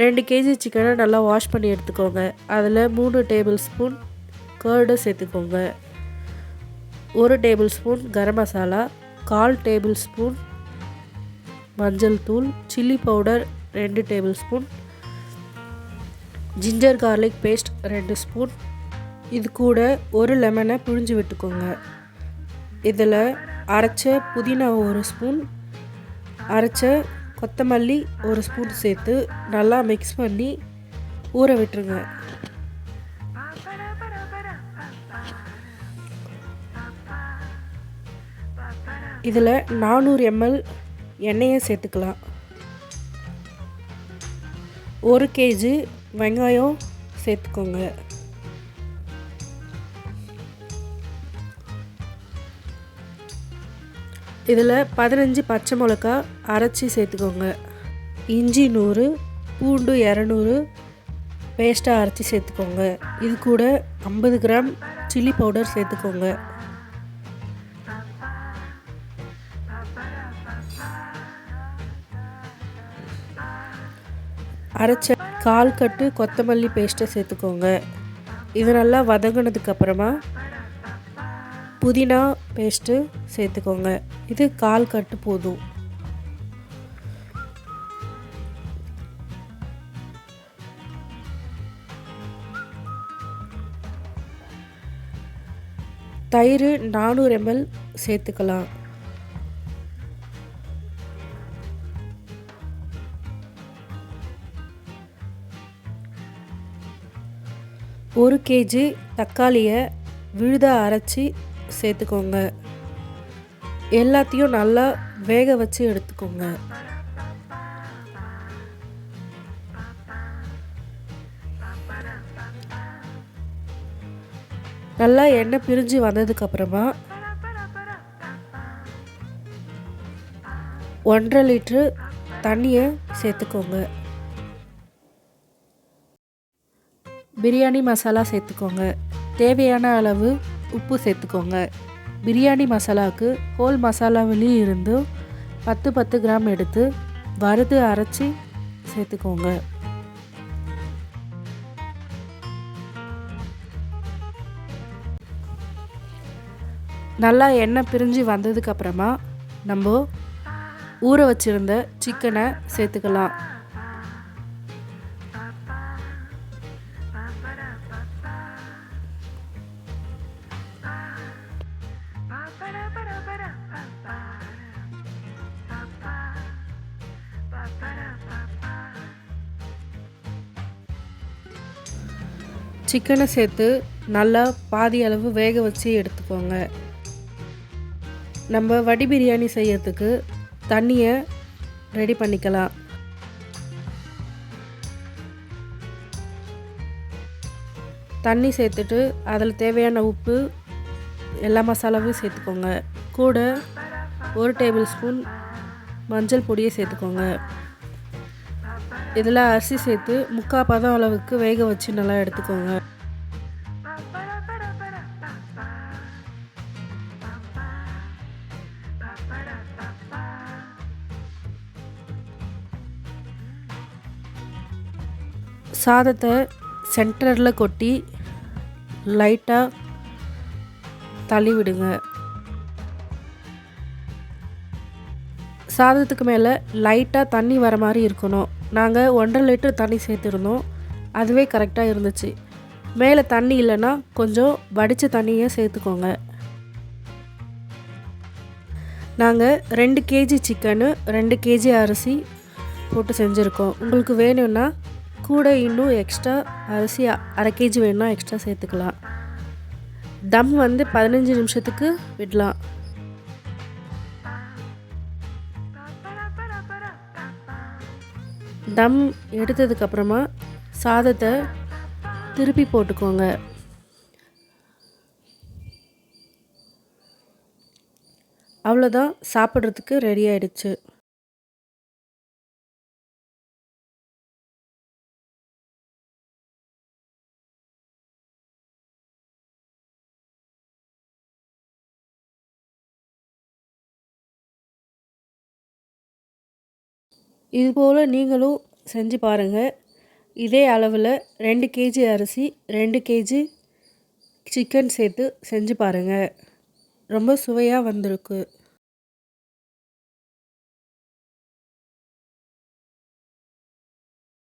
ரெண்டு கேஜி சிக்கனை நல்லா வாஷ் பண்ணி எடுத்துக்கோங்க. அதில் மூணு டேபிள் ஸ்பூன் கேர்டு சேர்த்துக்கோங்க. ஒரு டேபிள் ஸ்பூன் கரம் மசாலா கால் டேபிள் ஸ்பூன் மஞ்சள் தூள் சில்லி பவுடர் ரெண்டு tablespoon ginger garlic paste ரெண்டு ஸ்பூன். இது கூட ஒரு லெமனை புழிஞ்சு விட்டுக்கோங்க. இதில் அரைச்ச புதினா ஒரு ஸ்பூன் அரைச்ச கொத்தமல்லி ஒரு ஸ்பூன் சேர்த்து நல்லா மிக்ஸ் பண்ணி ஊற விட்டுருங்க. இதில் நானூறு எம்எல் எண்ணெயை சேர்த்துக்கலாம். ஒரு கேஜி வெங்காயம் சேர்த்துக்கோங்க. இதில் பதினஞ்சு பச்சை மிளகா அரைச்சி சேர்த்துக்கோங்க. இஞ்சி நூறு பூண்டு இரநூறு பேஸ்ட்டாக அரைச்சி சேர்த்துக்கோங்க. இது கூட ஐம்பது கிராம் சில்லி பவுடர் சேர்த்துக்கோங்க. அரைச்ச கால் கட்டு கொத்தமல்லி பேஸ்ட்டை சேர்த்துக்கோங்க. இது நல்லா வதங்கினதுக்கப்புறமா புதினா பேஸ்ட்டு சேர்த்துக்கோங்க. இது கால் கட்டு போதும். தயிர் நானூறு எம்எல் சேர்த்துக்கலாம். ஒரு கேஜி தக்காளியை விழுதாக அரைச்சி சேர்த்துக்கோங்க. எல்லாத்தையும் நல்லா வேக வச்சு எடுத்துக்கோங்க. நல்லா எண்ணெய் பிரிஞ்சு வந்ததுக்கப்புறமா ஒன்றரை லிட்ரு தண்ணியை சேர்த்துக்கோங்க. பிரியாணி மசாலா சேர்த்துக்கோங்க. தேவையான அளவு உப்பு சேர்த்துக்கோங்க. பிரியாணி மசாலாவுக்கு ஹோல் மசாலாவிலையும் இருந்து பத்து பத்து கிராம் எடுத்து வறுத்து அரைச்சி சேர்த்துக்கோங்க. நல்லா எண்ணெய் பிரிஞ்சு வந்ததுக்கப்புறமா நம்ம ஊற வச்சுருந்த சிக்கனை சேர்த்துக்கலாம். சிக்கனை சேர்த்து நல்லா பாதி அளவு வேக வச்சு எடுத்துக்கோங்க. நம்ம வடி பிரியாணி செய்யறதுக்கு தண்ணியை ரெடி பண்ணிக்கலாம். தண்ணி சேர்த்துட்டு அதில் தேவையான உப்பு எல்லா மசாலாவும் சேர்த்துக்கோங்க. கூட ஒரு டேபிள் ஸ்பூன் மஞ்சள் பொடியை சேர்த்துக்கோங்க. இதில் அரிசி சேர்த்து முக்கால் பதம் அளவுக்கு வேக வச்சு நல்லா எடுத்துக்கோங்க. சாதத்தை சென்டரில் கொட்டி லைட்டாக தள்ளி விடுங்க சாதத்துக்கு மேலே லைட்டாக தண்ணி வர மாதிரி இருக்கணும். நாங்கள் ஒன்றரை லிட்டர் தண்ணி சேர்த்துருந்தோம். அதுவே கரெக்டாக இருந்துச்சு. மேலே தண்ணி இல்லைன்னா கொஞ்சம் வடித்த தண்ணியை சேர்த்துக்கோங்க. நாங்கள் ரெண்டு கேஜி சிக்கனு ரெண்டு கேஜி அரிசி போட்டு செஞ்சுருக்கோம். உங்களுக்கு வேணும்னா கூட இன்னும் எக்ஸ்ட்ரா அரிசி அரை கேஜி வேணும்னா எக்ஸ்ட்ரா சேர்த்துக்கலாம். தம் வந்து பதினஞ்சு நிமிஷத்துக்கு விடலாம். தம் எடுத்ததுக்கப்புறமா சாதத்தை திருப்பி போட்டுக்கோங்க. அவ்வளோதான் சாப்பிட்றதுக்கு ரெடி ஆயிடுச்சு. இதுபோல் நீங்களும் செஞ்சு பாருங்கள் இதே அளவில் ரெண்டு கேஜி அரிசி ரெண்டு கேஜி சிக்கன் சேர்த்து செஞ்சு பாருங்கள் ரொம்ப சுவையாக வந்திருக்கு.